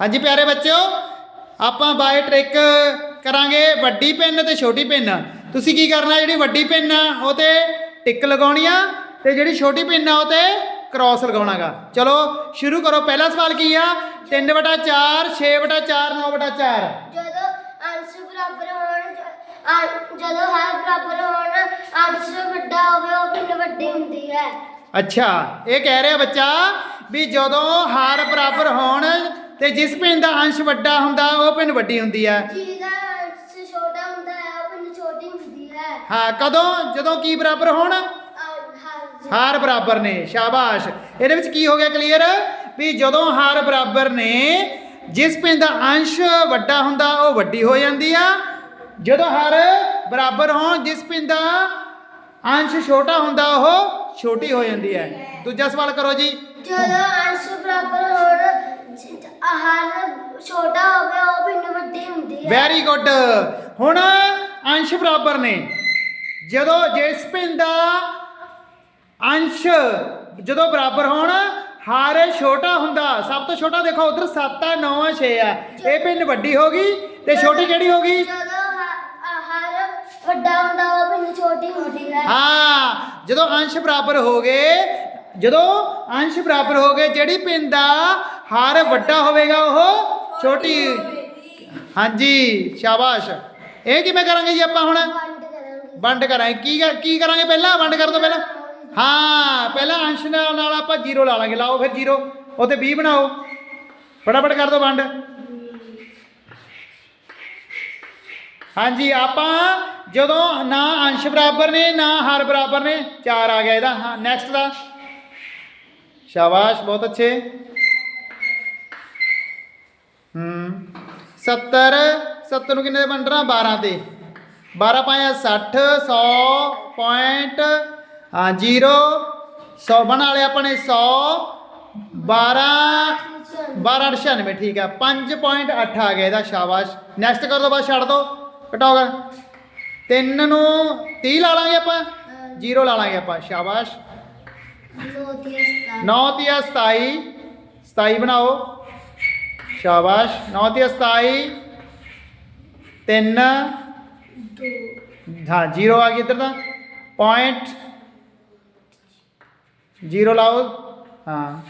ਹਾਂਜੀ ਪਿਆਰੇ ਬੱਚਿਓ ਆਪਾਂ ਬਾਏ ਟ੍ਰਿਕ ਕਰਾਂਗੇ ਵੱਡੀ ਪਿੰਨ ਤੇ ਛੋਟੀ ਪਿੰਨ ਤੁਸੀਂ ਕੀ ਕਰਨਾ ਜਿਹੜੀ ਵੱਡੀ ਪਿੰਨ ਆ ਉਹ ਤੇ ਟਿਕ ਲਗਾਉਣੀ ਆ ਤੇ ਜਿਹੜੀ ਛੋਟੀ ਪਿੰਨ ਆ ਉਹ ਤੇ ਕ੍ਰਾਸ ਲਗਾਉਣਾਗਾ। ਚਲੋ ਸ਼ੁਰੂ ਕਰੋ। ਪਹਿਲਾ ਸਵਾਲ ਕੀ ਆ? 3 ਬਟਾ 4 6 ਬਟਾ 4 9 ਬਟਾ 4 ਜਦੋਂ ਅੰਸ਼ ਬਰਾਬਰ ਹੋਣ ਜਦੋਂ ਹਰ ਬਰਾਬਰ ਹੋਣ ਅੰਸ਼ ਵੱਡਾ ਹੋਵੇ ਉਹ ਪਿੰਨ ਵੱਡੀ ਹੁੰਦੀ ਹੈ। ਅੱਛਾ ਇਹ ਕਹਿ ਰਿਹਾ ਬੱਚਾ ਵੀ ਜਦੋਂ ਹਾਰ ਬਰਾਬਰ ਹੋਣ ਤੇ ਜਿਸ ਪਿੰਨ ਦਾ ਅੰਸ਼ ਵੱਡਾ ਹੁੰਦਾ ਉਹ ਪਿੰਨ ਵੱਡੀ ਹੁੰਦੀ ਆ ਜਿਹਦਾ ਅੰਸ਼ ਛੋਟਾ ਹੁੰਦਾ ਹੈ ਉਹ ਪਿੰਨ ਛੋਟੀ ਹੁੰਦੀ ਹੈ। ਹਾਂ ਕਦੋਂ? ਜਦੋਂ ਕੀ ਬਰਾਬਰ ਹੋਣ? ਹਾਰ ਬਰਾਬਰ ਨੇ ਸ਼ਾਬਾਸ਼। ਇਹਦੇ ਵਿੱਚ ਕੀ ਹੋ ਗਿਆ ਕਲੀਅਰ? ਵੀ ਜਦੋਂ ਹਾਰ ਬਰਾਬਰ ਨੇ ਜਿਸ ਪਿੰਡ ਦਾ ਅੰਸ਼ ਵੱਡਾ ਹੁੰਦਾ ਉਹ ਵੱਡੀ ਹੋ ਜਾਂਦੀ ਆ। ਜਦੋਂ ਹਾਰ ਬਰਾਬਰ ਹੋਣ ਜਿਸ ਪਿੰਡ ਦਾ ਅੰਸ਼ ਛੋਟਾ ਹੁੰਦਾ ਉਹ ਛੋਟੀ ਹੋ ਜਾਂਦੀ ਹੈ। ਦੂਜਾ ਸਵਾਲ ਕਰੋ ਜੀ। ਜਦੋਂ ਅੰਸ਼ ਬਰਾਬਰ ਹੋਣ ਜ- ਹਰ ਛੋਟਾ ਹੋਵੇ ਉਹ ਪਿੰਨ ਵੱਡੀ ਹੁੰਦੀ ਹੈ। ਵੈਰੀ ਗੁੱਡ ਹੁਣ ਅੰਸ਼ ਬਰਾਬਰ ਨੇ। ਜਦੋਂ ਜਿਸ ਪਿੰਡ ਦਾ ਅੰਸ਼ ਜਦੋਂ ਬਰਾਬਰ ਹੋਣ ਹਾਰ ਛੋਟਾ ਹੁੰਦਾ। ਸਭ ਤੋਂ ਛੋਟਾ ਦੇਖੋ ਉਧਰ 7 ਆ 9 ਆ 6 ਆ। ਇਹ ਪਿੰਡ ਵੱਡੀ ਹੋ ਗਈ ਤੇ ਛੋਟੀ ਕਿਹੜੀ ਹੋ ਗਈ? ਜਦੋਂ ਹ- ਹਰ ਵੱਡਾ ਹੁੰਦਾ ਛੋਟੀ ਹੁੰਦੀ ਹੈ। ਹਾਂ ਜਦੋਂ ਅੰਸ਼ ਬਰਾਬਰ ਹੋ ਗਏ ਜਦੋਂ ਅੰਸ਼ ਬਰਾਬਰ ਹੋ ਗਏ ਜਿਹੜੀ ਪਿੰਡ ਦਾ ਹਾਰ ਵੱਡਾ ਹੋਵੇਗਾ ਉਹ ਛੋਟੀ। ਹਾਂਜੀ ਸ਼ਾਬਾਸ਼। ਇਹ ਕਿਵੇਂ ਕਰਾਂਗੇ ਜੀ ਆਪਾਂ ਹੁਣ? ਵੰਡ ਕਰਾਂਗੇ। ਕੀ ਕਰ- ਕੀ ਕਰਾਂਗੇ ਪਹਿਲਾਂ? ਵੰਡ ਕਰਨ ਤੋਂ ਪਹਿਲਾਂ। ਹਾਂ ਪਹਿਲਾਂ ਅੰਸ਼ ਨਾਲ ਨਾਲ ਆਪਾਂ ਜ਼ੀਰੋ ਲਾ ਲਾਂਗੇ। ਲਾਓ ਫਿਰ ਜ਼ੀਰੋ। ਉਹ ਤੇ 20 ਬਣਾਓ। ਫਟਾਫਟ ਕਰ ਦਿਓ ਵੰਡ। ਹਾਂਜੀ ਆਪਾਂ ਜਦੋਂ ਨਾ ਅੰਸ਼ ਬਰਾਬਰ ਨੇ, ਨਾ ਹਰ ਬਰਾਬਰ ਨੇ 4 ਆ ਗਿਆ ਇਹਦਾ। ਹਾਂ ਨੈਕਸਟ ਦਾ। ਸ਼ਾਬਾਸ਼, ਬਹੁਤ ਅੱਛੇ। ਹੂੰ। 70 70 ਨੂੰ ਕਿੰਨੇ ਵੰਡਣਾ 12 ਤੇ 12 ਪਾਇਆ 60 100 ਪੁਆਇੰਟ ਹਾਂ 0 100 ਬਣਾ ਲਿਆ ਆਪਾਂ ਨੇ 100 12 1298 ਠੀਕ ਆ। 5.8 ਆ ਗਿਆ ਇਹਦਾ, ਸ਼ਾਬਾਸ਼। ਨੈਕਸਟ ਕਰ ਦੋ, ਬਸ ਛੱਡ ਦੋ। ਘਟਾਓਗਾ 3 ਨੂੰ 30 ਲਾ ਲਾਂਗੇ ਆਪਾਂ। 0 ਲਾ ਲਾਂਗੇ ਆਪਾਂ ਸ਼ਾਬਾਸ਼। ਨੋਟੀਸ 9 ਤੀਆ 27 27 ਬਣਾਓ। ਸ਼ਾਬਾਸ਼। 9 ਤੀਆ 27 3 ਹਾਂ 0 ਆ ਗਿਆ ਇੱਧਰ ਦਾ ਪੁਆਇੰਟ 0 ਲਾਓ। ਹਾਂ।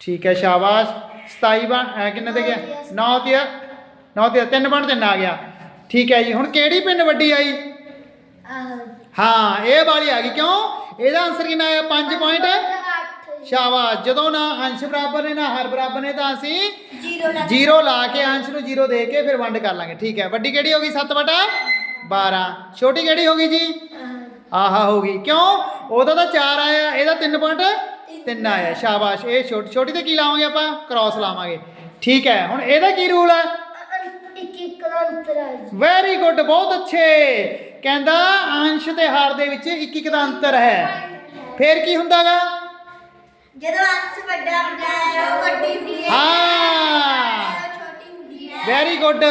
ਠੀਕ ਹੈ ਸ਼ਾਬਾਸ਼। 27 ਬਣ ਕਿੰਨੇ ਤੇ ਗਿਆ? 9 ਤੀਆ 9 ਤੀਆ 3 ਬਣ 3 ਆ ਗਿਆ। ਠੀਕ ਹੈ ਜੀ ਹੁਣ ਕਿਹੜੀ ਪਿੰਨ ਵੱਡੀ ਆਈ? ਹਾਂ ਇਹ ਵਾਲੀ ਆ ਗਈ ਕਿਉਂ? ਇਹਦਾ ਆਨਸਰ ਕਿੰਨਾ ਆਇਆ? 5 ਪੁਆਇੰਟ ਸ਼ਾਬਾਸ਼ ਜਦੋਂ ਨਾ ਅੰਸ਼ ਬਰਾਬਰ ਨੇ ਨਾ ਹਰ ਬਰਾਬਰ ਨੇ ਤਾਂ ਅਸੀਂ ਜ਼ੀਰੋ ਲਾ ਕੇ ਅੰਸ਼ ਨੂੰ ਜ਼ੀਰੋ ਦੇ ਕੇ ਫਿਰ ਵੰਡ ਕਰ ਲਾਂਗੇ ਠੀਕ ਹੈ। ਵੱਡੀ ਕਿਹੜੀ ਹੋ ਗਈ? 7 ਬਟਾ 12 ਛੋਟੀ ਕਿਹੜੀ ਹੋ ਗਈ ਜੀ? ਆਹਾ ਹੋ ਗਈ। ਕਿਉਂ? ਉਹਦਾ ਤਾਂ 4 ਆਇਆ ਇਹਦਾ 3 ਪੁਆਇੰਟ 3 ਆਇਆ ਸ਼ਾਬਾਸ਼। ਇਹ ਛੋਟੀ ਛੋਟੀ ਤੇ ਕੀ ਲਾਵਾਂਗੇ ਆਪਾਂ? ਕ੍ਰਾਸ ਲਾਵਾਂਗੇ। ਠੀਕ ਹੈ ਹੁਣ ਇਹਦਾ ਕੀ ਰੂਲ ਹੈ? ਇੱਕ ਇੱਕ ਦਾ ਅੰਤਰ ਹੈ ਵੈਰੀ ਗੁੱਡ ਬਹੁਤ ਅੱਛੇ। ਕਹਿੰਦਾ ਅੰਸ਼ ਤੇ ਹਾਰ ਦੇ ਵਿੱਚ ਇੱਕ ਇੱਕ ਦਾ ਅੰਤਰ ਹੈ। ਫਿਰ ਕੀ ਹੁੰਦਾਗਾ? ਜਦੋਂ ਅੰਸ਼ ਵੱਡਾ ਹੁੰਦਾ ਹੈ ਉਹ ਵੱਡੀ ਹੁੰਦੀ ਹੈ। ਹਾਂ। ਛੋਟੀ ਹੁੰਦੀ ਹੈ। ਵੈਰੀ ਗੁੱਡ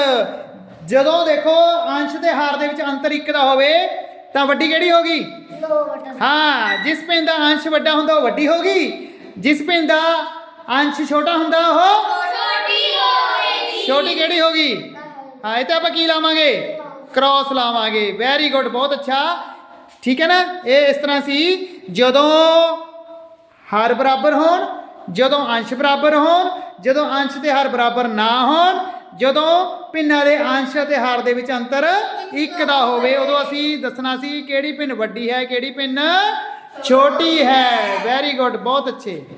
ਜਦੋਂ ਦੇਖੋ ਅੰਸ਼ ਤੇ ਹਾਰ ਦੇ ਵਿੱਚ ਅੰਤਰ ਇੱਕ ਦਾ ਹੋਵੇ ਤਾਂ ਵੱਡੀ ਕਿਹੜੀ ਹੋਗੀ ਨੋ ਵਟਾ ਹਾਂ ਜਿਸ ਪਿੰਡ ਦਾ ਅੰਸ਼ ਵੱਡਾ ਹੁੰਦਾ ਉਹ ਵੱਡੀ ਹੋਗੀ ਜਿਸ ਪਿੰਡ ਦਾ ਅੰਸ਼ ਛੋਟਾ ਹੁੰਦਾ ਉਹ ਛੋਟੀ ਹੋਏਗੀ। ਛੋਟੀ ਕਿਹੜੀ ਹੋਗੀ ਹਾਂ, ਇਹ ਤੇ ਆਪਾਂ ਕੀ ਲਾਵਾਂਗੇ? ਕ੍ਰਾਸ ਲਾਵਾਂਗੇ। ਵੈਰੀ ਗੁੱਡ ਬਹੁਤ ਅੱਛਾ। ਠੀਕ ਹੈ ਨਾ? ਇਹ ਇਸ ਤਰ੍ਹਾਂ ਸੀ, ਜਦੋਂ ਹਰ ਬਰਾਬਰ ਹੋਣ, ਜਦੋਂ ਅੰਸ਼ ਬਰਾਬਰ ਹੋਣ, ਜਦੋਂ ਅੰਸ਼ ਤੇ ਹਰ ਬਰਾਬਰ ਨਾ ਹੋਣ, ਜਦੋਂ ਪਿੰਨਾਂ ਦੇ ਅੰਸ਼ ਅਤੇ ਹਾਰ ਦੇ ਵਿੱਚ ਅੰਤਰ ਇੱਕ ਦਾ ਹੋਵੇ, ਉਦੋਂ ਅਸੀਂ ਦੱਸਣਾ ਸੀ ਕਿਹੜੀ ਪਿੰਨ ਵੱਡੀ ਹੈ, ਕਿਹੜੀ ਪਿੰਨ ਛੋਟੀ ਹੈ। ਵੈਰੀ ਗੁੱਡ ਬਹੁਤ ਅੱਛੇ।